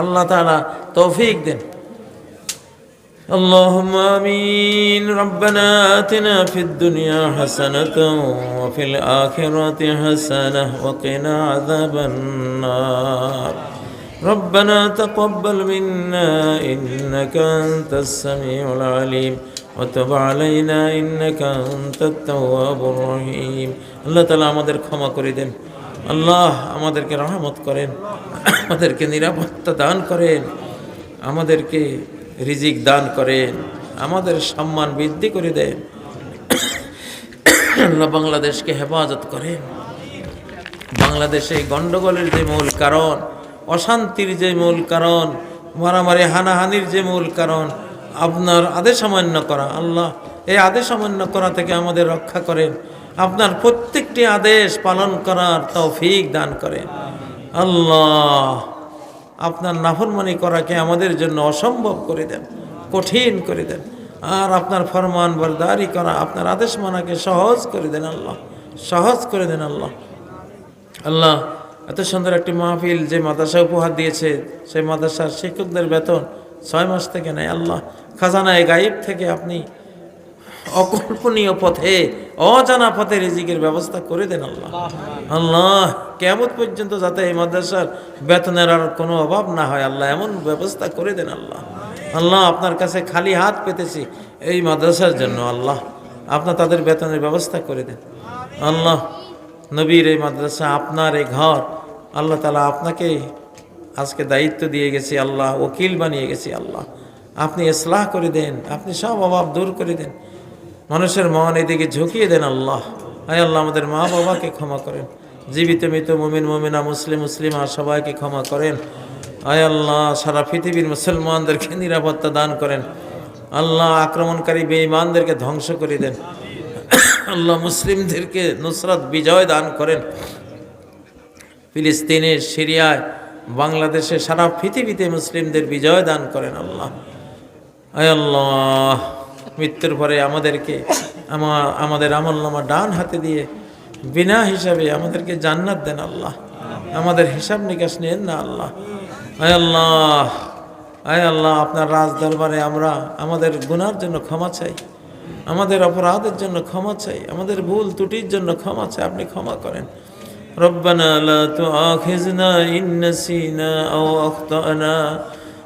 আল্লাহ তাআলা তৌফিক দেন اللهم آمين ربنا آتنا في الدنيا حسنة وفي الآخرة حسنة وقنا عذاب النار ربنا تقبل منا إنك أنت السميع العليم وتب علينا إنك أنت التواب الرحيم الله تعالى আমাদের ক্ষমা করে দেন আল্লাহ আমাদেরকে রহমত করেন, আমাদেরকে নিরাপত্তা দান করেন, আমাদেরকে রিজিক দান করেন, আমাদের সম্মান বৃদ্ধি করে দেন। আল্লাহ বাংলাদেশকে হেফাজত করেন। বাংলাদেশে গণ্ডগোলের যে মূল কারণ, অশান্তির যে মূল কারণ, মারামারি, হানাহানির যে মূল কারণ, আপনার আদেশ অমান্য করা, আল্লাহ এই আদেশ অমান্য করা থেকে আমাদের রক্ষা করেন। আপনার প্রত্যেকটি আদেশ পালন করার তৌফিক দান করেন আল্লাহ, আপনার নাফরমানি করাকে আমাদের জন্য অসম্ভব করে দেন, কঠিন করে দেন। আর আপনার ফরমান বরদারি করা, আপনার আদেশ মানাকে সহজ করে দেন আল্লাহ, সহজ করে দেন আল্লাহ। আল্লাহ, এত সুন্দর একটি মাহফিল যে মাদ্রাসা উপহার দিয়েছে, সেই মাদ্রাসার শিক্ষকদের বেতন ছয় মাস থেকে নেয় আল্লাহ। খাজানায় গাইব থেকে আপনি অকল্পনীয় পথে, অজানা পথে রিজিকের ব্যবস্থা করে দেন আল্লাহ। আল্লাহ কেমন পর্যন্ত যাতে এই মাদ্রাসার বেতনের আর কোনো অভাব না হয়, আল্লাহ এমন ব্যবস্থা করে দেন আল্লাহ। আল্লাহ, আপনার কাছে খালি হাত পেতেছি এই মাদ্রাসার জন্য, আল্লাহ। আপনার তাদের বেতনের ব্যবস্থা করে দেন। আল্লাহ, নবীর এই মাদ্রাসা, আপনার এই ঘর, আল্লাহ তালা আপনাকে আজকে দায়িত্ব দিয়ে গেছি, আল্লাহ ওকিল বানিয়ে গেছি, আল্লাহ। আপনি ইসলাহ করে দেন, আপনি সব অভাব দূর করে দেন। মানুষের মন এদিকে ঝুঁকিয়ে দেন আল্লাহ। আয় আল্লাহ, আমাদের মা বাবাকে ক্ষমা করেন। জীবিত, মৃত, মুমিন, মুমিনা, মুসলিম, মুসলিমা, সবাইকে ক্ষমা করেন। আয় আল্লাহ, সারা পৃথিবীর মুসলমানদেরকে নিরাপত্তা দান করেন। আল্লাহ, আক্রমণকারী বেঈমানদেরকে ধ্বংস করে দেন। আল্লাহ, মুসলিমদেরকে নুসরাত, বিজয় দান করেন। ফিলিস্তিনের সিরিয়ায়, বাংলাদেশে, সারা পৃথিবীতে মুসলিমদের বিজয় দান করেন আল্লাহ। আয় আল্লাহ মৃত্যুর পরে আমাদেরকে আমার আমাদের আমল নামা ডান হাতে দিয়ে বিনা হিসাবে আমাদেরকে জান্নাত দেন আল্লাহ আমাদের হিসাব নিকাশ নেন না আল্লাহ আয় আল্লাহ আয় আল্লাহ আপনার রাজ দরবারে আমরা আমাদের গুনার জন্য ক্ষমা চাই আমাদের অপরাধের জন্য ক্ষমা চাই আমাদের ভুল ত্রুটির জন্য ক্ষমা চাই আপনি ক্ষমা করেন ربنا لا تؤاخذنا إن نسينا أو أخطأنا